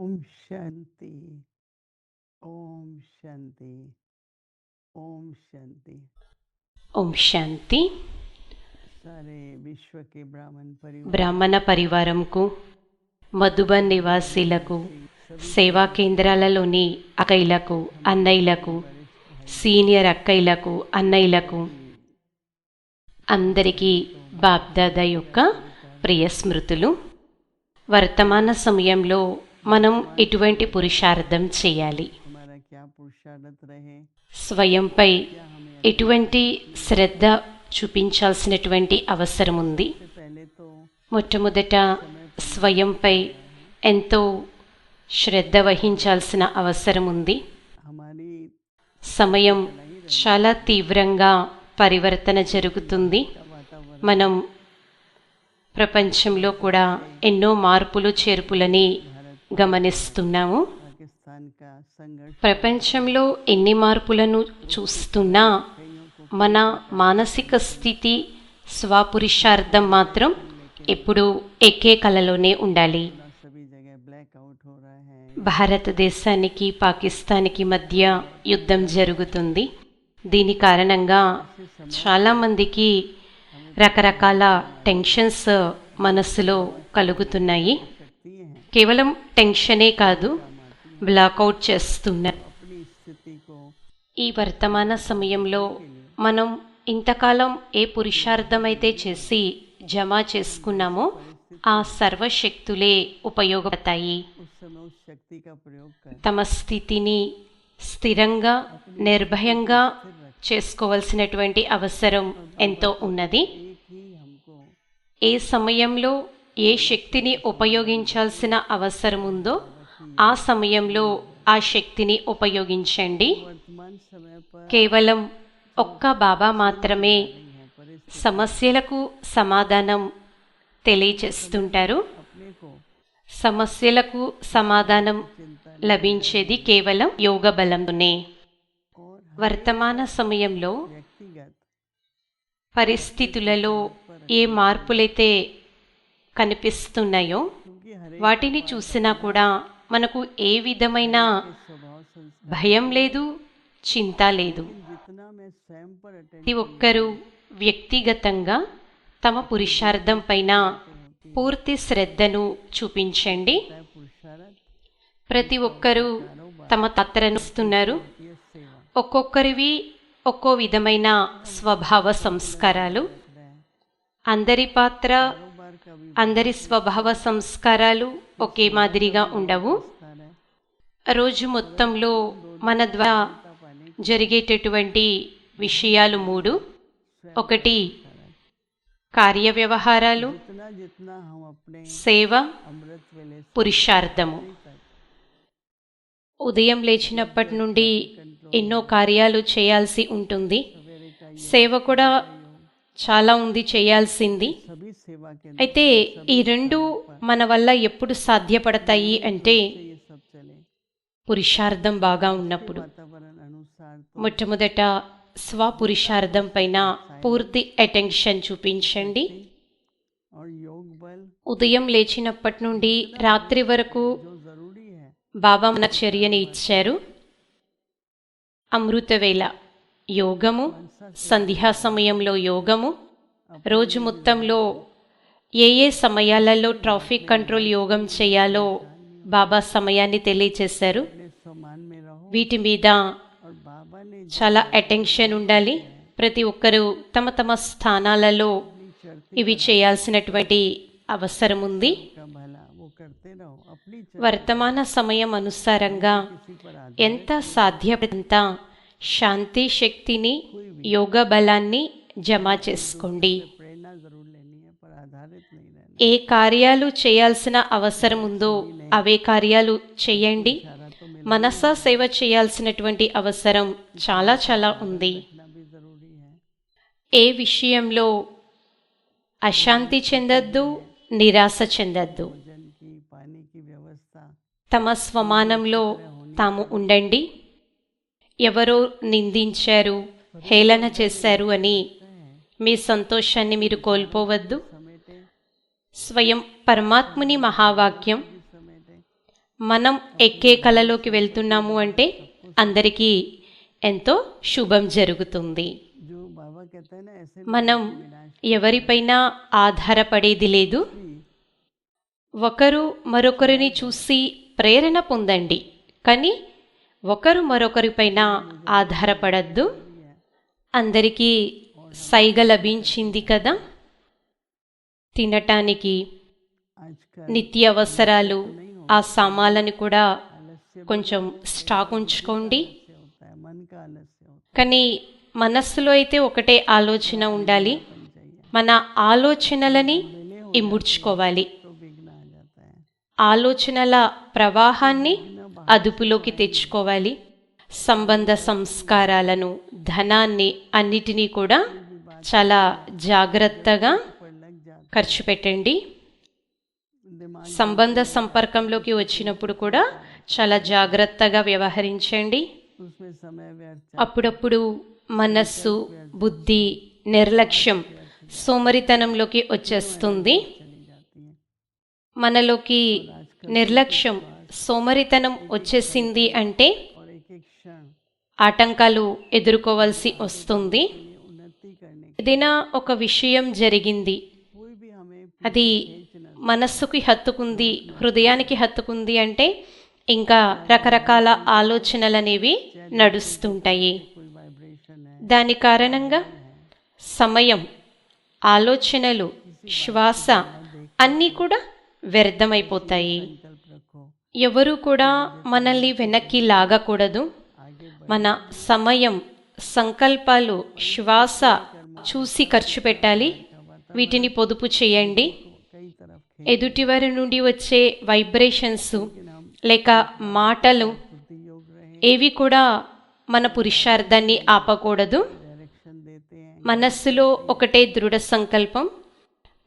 ఓం శాంతి. ఓం శాంతి. ఓం శాంతి. ఓం శాంతి. సరే విశ్వకి బ్రాహ్మణ బ్రాహ్మణ పరివారంకు మధుబన్ నివాసీలకు సేవా కేంద్రాలలోని అకైలకు అన్నయ్యలకు సీనియర్ అక్కయ్యలకు అన్నయ్యలకు అందరికీ బాప్దాదా యొక్క ప్రియ స్మృతులు. వర్తమాన సమయంలో మనం ఎటువంటి పురుషార్థం చేయాలి. స్వయంపై ఎటువంటి శ్రద్ధ చూపించాల్సినటువంటి అవసరం ఉంది. మొట్టమొదట స్వయంపై ఎంతో శ్రద్ధ వహించాల్సిన అవసరం ఉంది. సమయం చాలా తీవ్రంగా పరివర్తన జరుగుతుంది. మనం ప్రపంచంలో కూడా ఎన్నో మార్పులు చేర్పులని గమనిస్తున్నాము. ప్రపంచంలో ఎన్ని మార్పులను చూస్తున్నా మన మానసిక స్థితి స్వపురుషార్థం మాత్రం ఎప్పుడు ఎక్కే కలలోనే ఉండాలి. భారతదేశానికి పాకిస్తాన్కి మధ్య యుద్ధం జరుగుతుంది. దీని కారణంగా చాలామందికి రకరకాల టెన్షన్స్ మనసులో కలుగుతున్నాయి. కేవలం టెన్షనే కాదు బ్లాకౌట్ చేస్తున్నారు ఈ వర్తమాన సమయంలో మనం ఇంతకాలం ఏ పురుషార్థమైతే చేసి జమ చేసుకున్నామో ఆ సర్వశక్తులే ఉపయోగపడతాయి. తమ స్థితిని స్థిరంగా నిర్భయంగా చేసుకోవాల్సినటువంటి అవసరం ఎంతో ఉన్నది. ఏ సమయంలో ఏ శక్తిని ఉపయోగించాల్సిన అవసరం ఉందో ఆ సమయంలో ఆ శక్తిని ఉపయోగించండి. కేవలం ఒక్క బాబా మాత్రమే సమస్యలకు సమాధానం తెలియచేస్తుంటారు. సమస్యలకు సమాధానం లభించేది కేవలం యోగ బలంనే వర్తమాన సమయంలో పరిస్థితులలో ఏ మార్పులైతే కనిపిస్తున్నాయో? వాటిని చూసినా కూడా మనకు ఏ విధమైన భయం లేదు చింత లేదు. ప్రతి ఒక్కరూ వ్యక్తిగతంగా తమ పురుషార్థం పైన పూర్తి శ్రద్ధను చూపించండి. ప్రతి ఒక్కరూ తమ తత్రనిస్తున్నారు ఒక్కొక్కరివి ఒక్కో విధమైన స్వభావ సంస్కారాలు. అందరి పాత్ర అందరి స్వభావ సంస్కారాలు ఒకే మాదిరిగా ఉండవు. రోజు మొత్తంలో మన ద్వారా జరిగేటటువంటి విషయాలు మూడు. ఒకటి కార్య వ్యవహారాలు సేవ పురుషార్థము. ఉదయం లేచినప్పటి నుండి ఎన్నో కార్యాలు చేయాల్సి ఉంటుంది. సేవ కూడా చాలా ఉంది చేయాల్సింది. అయితే ఈ రెండు మన వల్ల ఎప్పుడు సాధ్యపడతాయి అంటే పురుషార్థం బాగా ఉన్నప్పుడు. మొట్టమొదట స్వపురుషార్థం పైన పూర్తి అటెన్షన్ చూపించండి. ఉదయం లేచినప్పటి నుండి రాత్రి వరకు బాబా మన చర్యని ఇచ్చారు. అమృతవేళ యోగము సంధ్యా సమయంలో యోగము రోజు మొత్తంలో ఏ ఏ సమయాలలో ట్రాఫిక్ కంట్రోల్ యోగం చేయాలో బాబా సమయాన్ని తెలియచేశారు. వీటి మీద చాలా అటెన్షన్ ఉండాలి. ప్రతి ఒక్కరూ తమ తమ స్థానాలలో ఇవి చేయాల్సినటువంటి అవసరం ఉంది. వర్తమాన సమయం అనుసారంగా ఎంత సాధ్యపడంత శాంతి శక్తిని యోగ బలాన్ని జమ చేసుకోండి. ఏ కార్యాలు చేయాల్సిన అవసరం ఉందో అవే కార్యాలు చేయండి. మనసా సేవ చేయాల్సినటువంటి అవసరం చాలా చాలా ఉంది. ఏ విషయంలో అశాంతి చెందద్దు నిరాశ చెందద్దు. తమ స్వమానంలో తాము ఉండండి. ఎవరో నిందించారు హేళన చేశారు అని మీ సంతోషాన్ని మీరు కోల్పోవద్దు. స్వయం పరమాత్ముని మహావాక్యం. మనం ఎక్కే కళలోకి వెళ్తున్నాము అంటే అందరికీ ఎంతో శుభం జరుగుతుంది. మనం ఎవరిపైనా ఆధారపడేది లేదు. ఒకరు మరొకరిని చూసి ప్రేరణ పొందండి. కానీ ఒకరు మరొకరిపైన ఆధారపడద్దు. అందరికీ సైగ లభించింది కదా? తినటానికి నిత్యావసరాలు ఆ సామాలను కూడా కొంచెం స్టాక్ ఉంచుకోండి. కానీ మనస్సులో అయితే ఒకటే ఆలోచన ఉండాలి. మన ఆలోచనలని ఇముడ్చుకోవాలి. ఆలోచనల ప్రవాహాన్ని అదుపులోకి తెచ్చుకోవాలి. సంబంధ సంస్కారాలను ధనాన్ని అన్నిటినీ కూడా చాలా జాగ్రత్తగా ఖర్చు పెట్టండి. సంబంధ సంపర్కంలోకి వచ్చినప్పుడు కూడా చాలా జాగ్రత్తగా వ్యవహరించండి. అప్పుడప్పుడు మనస్సు బుద్ధి నిర్లక్ష్యం సోమరితనంలోకి వచ్చేస్తుంది. మనలోకి నిర్లక్ష్యం సోమరితనం వచ్చేసింది అంటే ఆటంకాలు ఎదుర్కోవాల్సి వస్తుంది. ఏదైనా ఒక విషయం జరిగింది. అది మనస్సుకి హత్తుకుంది హృదయానికి హత్తుకుంది అంటే ఇంకా రకరకాల ఆలోచనలు అనేవి నడుస్తుంటాయి. దాని కారణంగా సమయం ఆలోచనలు శ్వాస అన్నీ కూడా వ్యర్థమైపోతాయి. ఎవరు కూడా మనల్ని వెనక్కి లాగకూడదు. మన సమయం సంకల్పాలు శ్వాస చూసి ఖర్చు పెట్టాలి. వీటిని పొదుపు చేయండి. ఎదుటివారి నుండి వచ్చే వైబ్రేషన్స్ లేక మాటలు ఏవి కూడా మన పురుషార్థాన్ని ఆపకూడదు. మనస్సులో ఒకటే దృఢ సంకల్పం.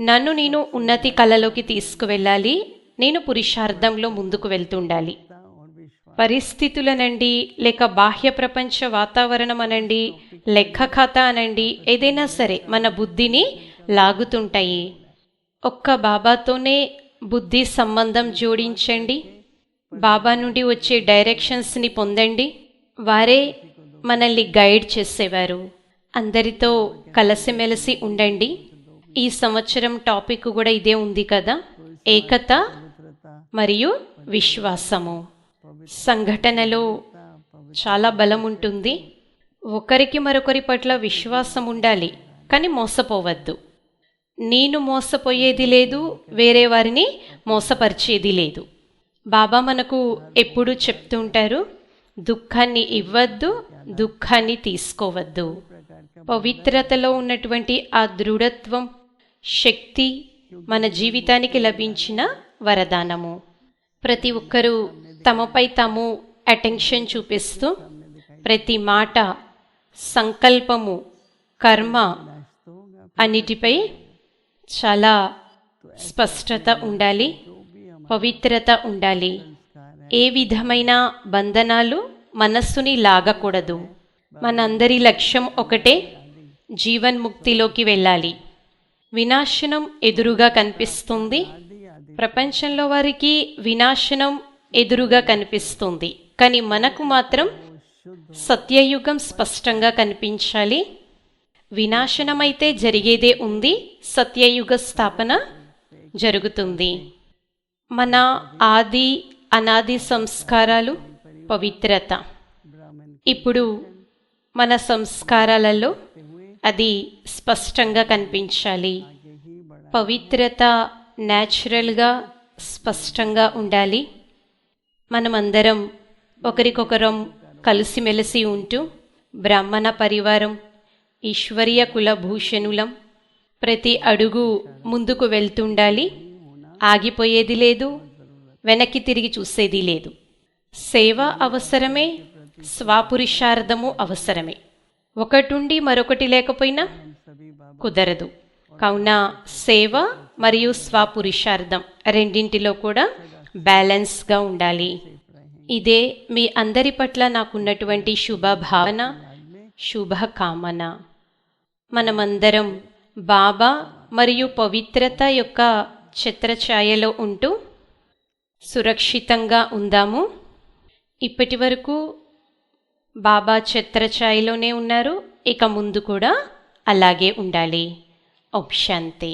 నన్ను నేను ఉన్నతి కళలోకి తీసుకువెళ్ళాలి. నేను పురుషార్థంలో ముందుకు వెళ్తుండాలి. పరిస్థితులనండి లేక బాహ్య ప్రపంచ వాతావరణం అనండి లెక్క ఖాతా అనండి ఏదైనా సరే మన బుద్ధిని లాగుతుంటాయి. ఒక్క బాబాతోనే బుద్ధి సంబంధం జోడించండి. బాబా నుండి వచ్చే డైరెక్షన్స్ని పొందండి. వారే మనల్ని గైడ్ చేసేవారు. అందరితో కలసిమెలిసి ఉండండి. ఈ సంవత్సరం టాపిక్ కూడా ఇదే ఉంది కదా. ఏకత మరియు విశ్వాసము. సంఘటనలో చాలా బలం ఉంటుంది. ఒకరికి మరొకరి పట్ల విశ్వాసం ఉండాలి కానీ మోసపోవద్దు. నేను మోసపోయేది లేదు వేరే వారిని మోసపరిచేది లేదు. బాబా మనకు ఎప్పుడు చెప్తూ ఉంటారు దుఃఖాన్ని ఇవ్వద్దు దుఃఖాన్ని తీసుకోవద్దు. పవిత్రతలో ఉన్నటువంటి ఆ దృఢత్వం శక్తి మన జీవితానికి లభించిన వరదానము. ప్రతి ఒక్కరూ తమపై తాము అటెన్షన్ చూపిస్తూ ప్రతి మాట సంకల్పము కర్మ అన్నిటిపై చాలా స్పష్టత ఉండాలి పవిత్రత ఉండాలి. ఏ విధమైన బంధనాలు మనస్సుని లాగకూడదు. మనందరి లక్ష్యం ఒకటే జీవన్ముక్తిలోకి వెళ్ళాలి. వినాశనం ఎదురుగా కనిపిస్తుంది. ప్రపంచంలో వారికి వినాశనం ఎదురుగా కనిపిస్తుంది. కానీ మనకు మాత్రం సత్యయుగం స్పష్టంగా కనిపించాలి. వినాశనమైతే జరిగేదే ఉంది సత్యయుగ స్థాపన జరుగుతుంది. మన ఆది అనాది సంస్కారాలు పవిత్రత. ఇప్పుడు మన సంస్కారాలలో అది స్పష్టంగా కనిపించాలి. పవిత్రత న్యాచురల్గా స్పష్టంగా ఉండాలి. మనమందరం ఒకరికొకరం కలిసిమెలిసి ఉంటూ బ్రాహ్మణ పరివారం ఈశ్వర్య కులభూషణులం. ప్రతి అడుగు ముందుకు వెళ్తుండాలి. ఆగిపోయేది లేదు. వెనక్కి తిరిగి చూసేది లేదు. సేవ అవసరమే స్వాపురుషార్థము అవసరమే. ఒకటుండి మరొకటి లేకపోయినా కుదరదు. కావున సేవ మరియు స్వాపురుషార్థం రెండింటిలో కూడా బ్యాలెన్స్గా ఉండాలి. ఇదే మీ అందరి పట్ల నాకున్నటువంటి శుభ భావన శుభకామన మనమందరం బాబా మరియు పవిత్రత యొక్క ఛత్రఛాయలో ఉంటూ సురక్షితంగా ఉందాము. ఇప్పటి వరకు బాబా ఛత్రఛాయలోనే ఉన్నారు. ఇక ముందు కూడా అలాగే ఉండాలి. ఓం శాంతి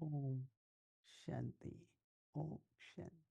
ఓం శాంతి ఓం శాంతి